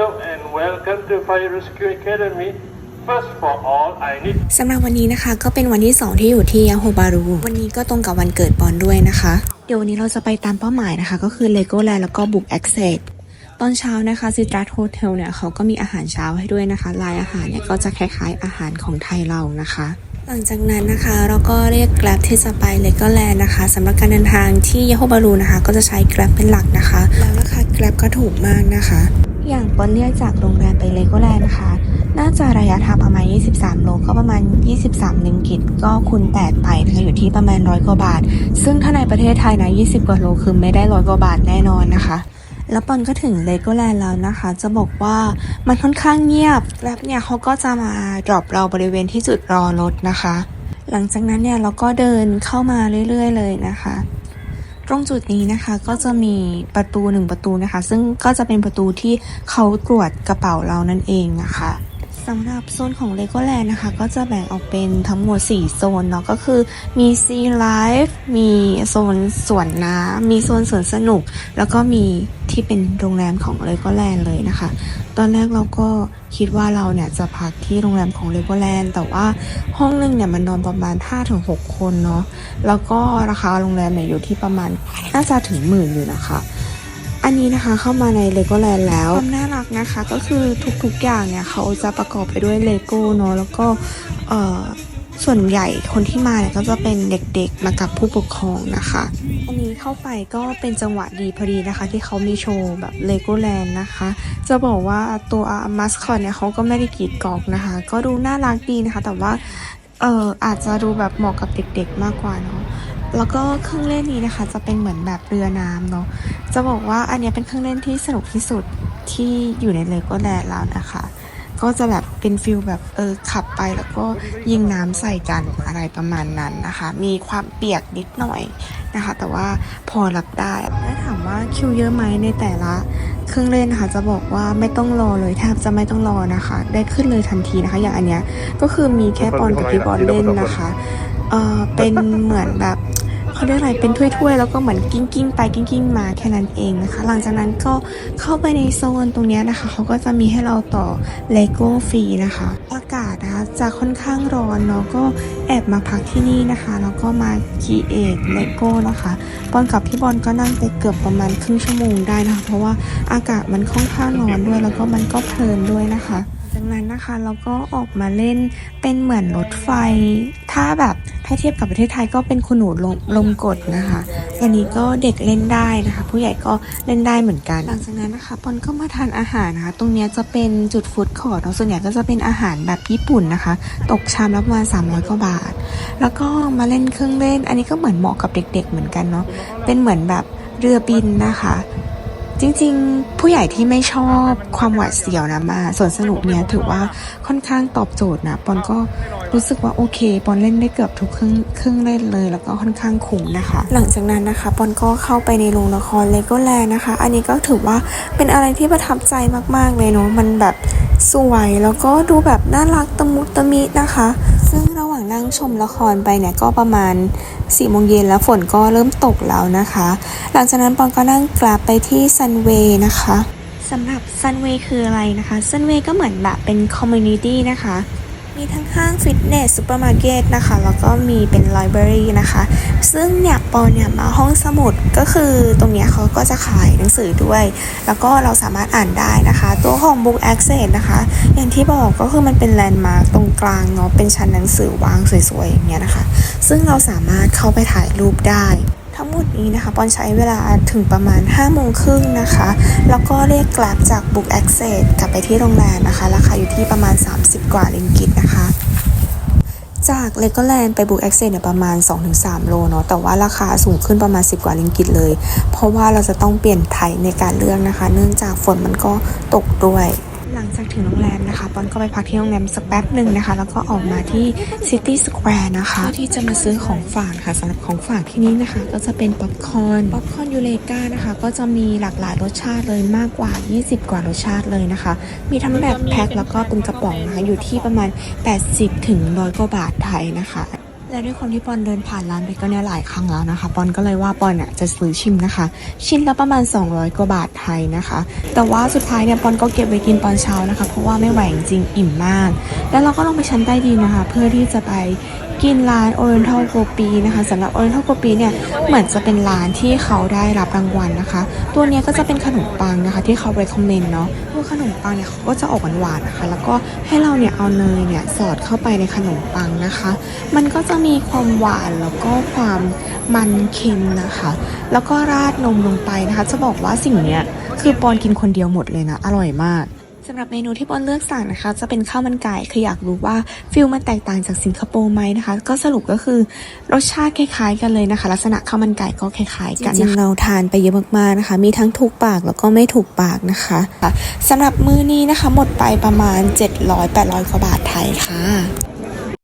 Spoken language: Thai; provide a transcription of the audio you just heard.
Hello and welcome to Fire Rescue Academy. First for all, I need สำหรับวันนี้นะคะก็เป็นวันที่ 2 ที่อยู่ที่ยาโฮบารุวันนี้ก็ตรงกับวันเกิดปอนด้วยนะคะ เดี๋ยววันนี้เราจะไปตามเป้าหมายนะคะ ก็คือ Legoland แล้วก็ Book Access ตอนเช้านะคะซิตรัสโฮเทลเนี่ยเขาก็มีอาหารเช้าให้ด้วยนะคะ ลายอาหารเนี่ยก็จะคล้ายๆ อาหารของไทยเรานะคะ หลังจากนั้นนะคะเราก็เรียก Grab ที่จะไป Legoland นะคะสำหรับการเดินทางที่ยาโฮบารุนะคะ ก็จะใช้ Grab เป็นหลักนะคะ แล้วราคา Grab ก็ถูกมากนะคะ อย่างปอนเรียกจากโรงแรมไป Legoland นะคะ น่าจะระยะทางประมาณ 23 โล ก็ประมาณ 23ลิงกิตก็คูณ8ไปนะคะอยู่ที่ประมาณร้อยกว่าบาท ซึ่งถ้าในประเทศไทยนะ 20 กว่าโลคือไม่ได้ร้อยกว่าบาทแน่นอนนะคะแล้วปอนก็ถึงเลโกแลนด์แล้วนะคะ จะบอกว่ามันค่อนข้างเงียบ แล้วเนี่ยเขาก็จะมาดรอปเราบริเวณที่จุดรอรถนะคะ หลังจากนั้นเนี่ยเราก็เดินเข้ามาเรื่อยๆเลยนะคะ ตรงจุดนี้นะคะก็จะมีประตูหนึ่งประตูนะคะ ซึ่งก็จะเป็นประตูที่เขาตรวจกระเป๋าเรานั่นเองนะคะ สำหรับโซนของ Legoland นะคะ ก็จะแบ่งออกเป็นทั้งหมด 4 โซนเนาะก็คือมี Sea Life มีโซนสวนน้ำมีโซนสวนสนุก แล้วก็มีที่เป็นโรงแรมของ Legoland เลยนะคะ ตอนแรกเราก็คิดว่าเราเนี่ยจะพักที่โรงแรมของ Legoland แต่ว่าห้องหนึงเนี่ยมันนอนประมาณ5-6คนเนาะแล้วก็ราคาโรงแรมเนี่ยอยู่ที่ประมาณน่าจะถึงหมื่นอยู่นะคะ อันนี้นะคะเข้ามาในเลโกแลนด์แล้วความน่ารักนะคะก็คือทุกๆอย่างเนี่ยเขาจะประกอบไปด้วยเลโก้เนาะแล้วก็เอ่อส่วนใหญ่คนที่มาเนี่ยก็จะเป็นเด็กๆมากับผู้ปกครองนะคะ อันนี้เข้าไปก็เป็นจังหวะดีพอดีนะคะ ที่เขามีโชว์แบบเลโก้แลนด์นะคะ จะบอกว่าตัวมัสคอตเนี่ยเขาก็ไม่ได้กีดกอกนะคะ ก็ดูน่ารักดีนะคะ แต่ว่าเอออาจจะดูแบบเหมาะกับเด็กๆมากกว่าเนาะแล้วก็เครื่องเล่นนี้นะคะ จะเป็นเหมือนแบบเรือน้ำเนาะ จะบอกว่าอันนี้เป็นเครื่องเล่นที่สนุกที่สุดที่อยู่ในเลโก้แลนด์แล้วนะคะ ก็จะแบบเป็นฟิลแบบเออขับไปแล้วก็ยิงน้ำใส่กันอะไรประมาณนั้นนะคะ มีความเปียกนิดหน่อยนะคะ แต่ว่าพอรับได้ถ้าถามว่าคิวเยอะไหมในแต่ละเครื่องเล่นนะคะจะบอกว่าไม่ต้องรอเลยแทบจะไม่ต้องรอนะคะ ได้ขึ้นเลยทันทีนะคะ อย่างอันเนี้ยก็คือมีแค่ปอนกับพี่บอลเล่นนะคะเออเป็นเหมือนแบบ เขาเรียกอะไรเป็นถ้วยๆ แล้วก็เหมือนกิ้งกิ้งไปกิ้งกิ้งมาแค่นั้นเองนะคะ หลังจากนั้นก็เข้าไปในโซนตรงนี้นะคะ เขาก็จะมีให้เราต่อเลโก้ฟรีนะคะ อากาศนะคะจะค่อนข้างร้อนเนาะก็แอบมาพักที่นี่นะคะ แล้วก็มาคีเอทเลโก้นะคะบอลกับพี่บอลก็นั่งไปเกือบประมาณครึ่งชั่วโมงได้นะคะเพราะว่าอากาศมันค่อนข้างร้อนด้วย แล้วก็มันก็เพลินด้วยนะคะ จากนั้นนะคะเราก็ออกมาเล่นเป็นเหมือนรถไฟ ถ้าแบบ ถ้าเทียบกับประเทศไทยก็เป็นคุณหนูลมลมกดนะคะ อันนี้ก็เด็กเล่นได้นะคะ ผู้ใหญ่ก็เล่นได้เหมือนกัน หลังจากนั้นนะคะปอนก็มาทานอาหารนะคะ ตรงนี้จะเป็นจุดฟู้ดคอร์ทเนอะส่วนใหญ่ก็จะเป็นอาหารแบบญี่ปุ่นนะคะ ตกชามละประมาณ300กว่าบาท แล้วก็มาเล่นเครื่องเล่น อันนี้ก็เหมือนเหมาะกับเด็ก ๆ เหมือนกันเนาะเป็นเหมือนแบบเรือบินนะคะ จริงๆ ผู้ใหญ่ที่ไม่ชอบความหวาดเสียวนะมาส่วนสนุกเนี้ยถือว่าค่อนข้างตอบโจทย์นะปอนก็รู้สึกว่าโอเคปอนเล่นได้เกือบทุกเครื่องเครื่องเล่นเลย แล้วก็ค่อนข้างคุ้มนะคะ หลังจากนั้นนะคะปอนก็เข้าไปในโรงละครเลโก้แลนนะคะ อันนี้ก็ถือว่าเป็นอะไรที่ประทับใจมากๆเลยเนาะมันแบบสวยแล้วก็ดูแบบน่ารักตะมุตะมินะคะ นั่งชมละครไปเนี่ยก็ประมาณ4ี่โมงเย็นแล้วฝนก็เริ่มตกแล้วนะคะ หลังจากนั้นปอนก็นั่งกลับไปที่ซันเวย์นะคะสำหรับซันเวย์คืออะไรนะคะซันเวย์ก็เหมือนแบบเป็นคอมมูนิตี้นะคะ มีทั้งห้างฟิตเนสซูเปอร์มาร์เก็ตนะคะ แล้วก็มีเป็นไลบรารีนะคะ ซึ่งเนี่ยปอเนี่ยมาห้องสมุดก็คือตรงเนี้ยเขาก็จะขายหนังสือด้วย แล้วก็เราสามารถอ่านได้นะคะ ตัวของ Book Access นะคะ อย่างที่บอกก็คือมันเป็นแลนด์มาร์คตรงกลางเนาะเป็นชั้นหนังสือวางสวยๆอย่างเงี้ยนะคะ ซึ่งเราสามารถเข้าไปถ่ายรูปได้ ทั้งหมดนี้นะคะปอนใช้เวลาถึงประมาณ 5 โมงครึ่งนะคะ แล้วก็เรียกกลับจาก Book Access กลับไปที่โรงแรมนะคะ ราคาอยู่ที่ประมาณ 30 กว่าลิงกิตนะคะจากเลโกแลนด์ไปบุกแอคเซนเนี่ยประมาณ 2-3 โลเนาะแต่ว่าราคาสูงขึ้นประมาณ 10 กว่าลิงกิตเลย เพราะว่าเราจะต้องเปลี่ยนไทยในการเลือกนะคะ เนื่องจากฝนมันก็ตกด้วย หลังจากถึงโรงแรมนะคะปอนก็ไปพักที่โรงแรมสักแป๊บหนึ่งนะคะ แล้วก็ออกมาที่ซิตี้สแควร์นะคะเพื่อที่จะมาซื้อของฝากค่ะสำหรับของฝากที่นี่นะคะ ก็จะเป็นป๊อปคอร์นป๊อปคอร์นยูเลกานะคะ ก็จะมีหลากหลายรสชาติเลยมากกว่า 20 กว่ารสชาติเลยนะคะ มีทั้งแบบแพ็คแล้วก็เป็นกระป๋องนะคะอยู่ที่ประมาณ 80 ถึง 100 กว่าบาทไทยนะคะ และด้วยความที่ปอนเดินผ่านร้านเบเกอร์เนี่ยหลายครั้งแล้วนะคะ ปอนก็เลยว่าปอนอะจะซื้อชิมนะคะ ชิ้นละประมาณ 200 กว่าบาทไทยนะคะ แต่ว่าสุดท้ายเนี่ยปอนก็เก็บไว้กินตอนเช้านะคะ เพราะว่าไม่ไหวจริงอิ่มมาก แล้วเราก็ลงไปชั้นใต้ดินนะคะ เพื่อที่จะไป กินร้าน Oriental g o p i นะคะสำหรับ Oriental g o p i เนี่ยเหมือนจะเป็นร้านที่เขาได้รับรางวัลนะคะ ตัวนี้ก็จะเป็นขนมปังนะคะที่เขา recommend เนาะตัวขนมปังเนี่ยเขาก็จะออกหวานๆนะคะ แล้วก็ให้เราเนี่ยเอาเนยเนี่ยสอดเข้าไปในขนมปังนะคะ มันก็จะมีความหวานแล้วก็ความมันเค็มนะคะ แล้วก็ราดนมลงไปนะคะ จะบอกว่าสิ่งเนี้ยคือปอนกินคนเดียวหมดเลยนะ อร่อยมาก สำหรับเมนูที่ปอนเลือกสั่งนะคะ จะเป็นข้าวมันไก่คืออยากรู้ว่าฟิลมันแตกต่างจากสิงคโปร์ไหมนะคะ ก็สรุปก็คือรสชาติคล้ายๆ กันเลยนะคะ ลักษณะข้าวมันไก่ก็คล้ายๆ กันจริงๆเราทานไปเยอะมากๆนะคะ มีทั้งถูกปากแล้วก็ไม่ถูกปากนะคะสำหรับมื้อนี้นะคะหมดไปประมาณ 700-800กว่าบาทไทยค่ะ